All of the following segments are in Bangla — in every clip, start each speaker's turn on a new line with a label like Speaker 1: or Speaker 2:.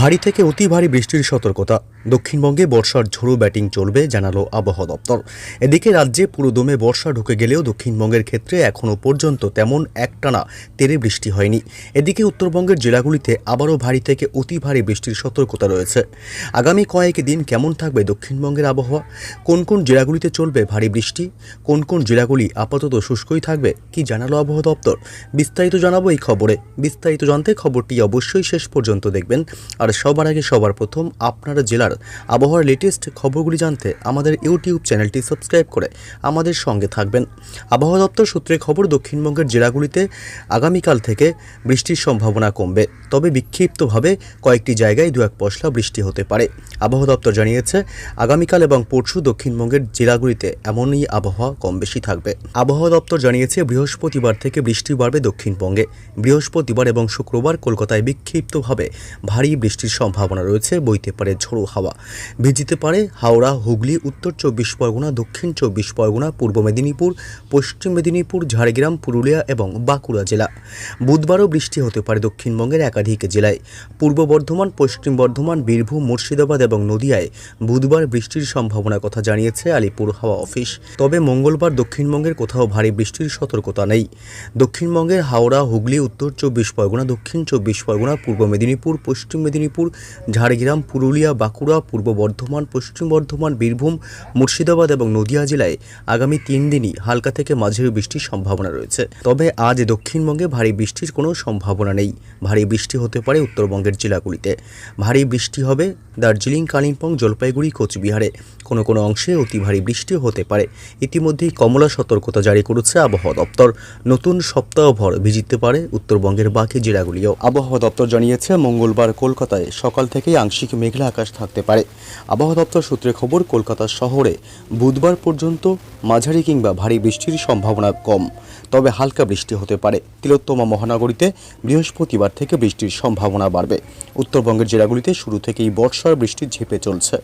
Speaker 1: ভারী থেকে অতি ভারী বৃষ্টির সতর্কতা দক্ষিণবঙ্গে বর্ষার ঝোড়ো ব্যাটিং চলবে জানালো আবহাওয়া দপ্তর এদিকে রাজ্যে পুরোদমে বর্ষা ঢুকে গেলেও দক্ষিণবঙ্গের ক্ষেত্রে এখনও পর্যন্ত তেমন একটানা তেরে বৃষ্টি হয়নি এদিকে উত্তরবঙ্গের জেলাগুলিতে আবারও ভারী থেকে অতি ভারী বৃষ্টির সতর্কতা রয়েছে আগামী কয়েক দিন কেমন থাকবে দক্ষিণবঙ্গের আবহাওয়া কোন কোন জেলাগুলিতে চলবে ভারী বৃষ্টি কোন কোন জেলাগুলি আপাতত শুষ্কই থাকবে কি জানালো আবহাওয়া দপ্তর বিস্তারিত জানাবো এই খবরে বিস্তারিত জানতে খবরটি অবশ্যই শেষ পর্যন্ত দেখবেন আর সবার আগে সবার প্রথম আপনারা জেলার আর আবহাওয়ার লেটেস্ট খবরগুলি জানতে আমাদের ইউটিউব চ্যানেলটি সাবস্ক্রাইব করে আমাদের সঙ্গে থাকবেন আবহাওয়া দপ্তর সূত্রে খবর দক্ষিণবঙ্গের জেলাগুলিতে আগামীকাল থেকে বৃষ্টির সম্ভাবনা কমবে তবে বিক্ষিপ্তভাবে কয়েকটি জায়গায় দু এক পশলা বৃষ্টি হতে পারে আবহাওয়া দপ্তর জানিয়েছে আগামীকাল এবং পরশু দক্ষিণবঙ্গের জেলাগুলিতে এমনই আবহাওয়া কম বেশি থাকবে আবহাওয়া দপ্তর জানিয়েছে বৃহস্পতিবার থেকে বৃষ্টি বাড়বে দক্ষিণবঙ্গে বৃহস্পতিবার এবং শুক্রবার কলকাতায় বিক্ষিপ্তভাবে ভারী বৃষ্টির সম্ভাবনা রয়েছে বইতে পারে ঝোড়ো হাওয়া হাওয়া ভিজিতে পারে হাওড়া হুগলি উত্তর চব্বিশ পরগনা দক্ষিণ চব্বিশ পরগনা পূর্ব মেদিনীপুর পশ্চিম মেদিনীপুর ঝাড়গ্রাম পুরুলিয়া এবং বাঁকুড়া জেলা বুধবারও বৃষ্টি হতে পারে দক্ষিণবঙ্গের একাধিক জেলায় পূর্ব বর্ধমান পশ্চিম বর্ধমান বীরভূম মুর্শিদাবাদ এবং নদিয়ায় বুধবার বৃষ্টির সম্ভাবনার কথা জানিয়েছে আলিপুর হাওয়া অফিস তবে মঙ্গলবার দক্ষিণবঙ্গের কোথাও ভারী বৃষ্টির সতর্কতা নেই দক্ষিণবঙ্গের হাওড়া হুগলি উত্তর চব্বিশ পরগনা দক্ষিণ চব্বিশ পরগনা পূর্ব মেদিনীপুর পশ্চিম মেদিনীপুর ঝাড়গ্রাম পুরুলিয়া বাঁকুড়া বাঁকুড়া পূর্ব বর্ধমান পশ্চিম বর্ধমান বীরভূম মুর্শিদাবাদ এবং নদিয়া জেলায় আগামী তিন দিনই হালকা থেকে মাঝারি বৃষ্টির সম্ভাবনা রয়েছে তবে আজ দক্ষিণবঙ্গে ভারী বৃষ্টির কোনো সম্ভাবনা নেই ভারী বৃষ্টি হতে পারে উত্তরবঙ্গের জেলাগুলিতে ভারী বৃষ্টি হবে দার্জিলিং কালিম্পং জলপাইগুড়ি কোচবিহারে কোনো কোনো অংশে অতি ভারী বৃষ্টি হতে পারে ইতিমধ্যেই কমলা সতর্কতা জারি করেছে আবহাওয়া দপ্তর নতুন সপ্তাহভর ভিজিতে পারে উত্তরবঙ্গের বাকি জেলাগুলিও আবহাওয়া দপ্তর জানিয়েছে মঙ্গলবার কলকাতায় সকাল থেকেই আংশিক মেঘলা আকাশ থাকতে হতে পারে আবহাওয়া দপ্তর সূত্রে খবর কলকাতা শহরে বুধবার পর্যন্ত মাঝারি কিংবা ভারী বৃষ্টির সম্ভাবনা কম তবে হালকা বৃষ্টি হতে পারে তিলোত্তমা মহানগরীতে বৃহস্পতিবার থেকে বৃষ্টির সম্ভাবনা বাড়বে উত্তরবঙ্গের জেলাগুলিতে শুরু থেকেই বর্ষার বৃষ্টি ঝেঁপে চলছে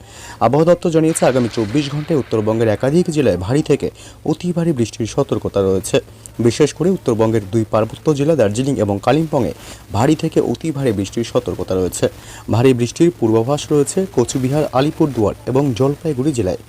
Speaker 1: আবহাওয়া দপ্তর জানিয়েছে আগামী চব্বিশ ঘন্টায় উত্তরবঙ্গের একাধিক জেলায় ভারী থেকে অতি ভারী বৃষ্টির সতর্কতা রয়েছে বিশেষ করে উত্তরবঙ্গের দুই পার্বত্য জেলা দার্জিলিং এবং কালিম্পংয়ে ভারী থেকে অতি ভারী বৃষ্টির সতর্কতা রয়েছে ভারী বৃষ্টির পূর্বাভাস রয়েছে কোচবিহার আলিপুরদুয়ার এবং জলপাইগুড়ি জেলায়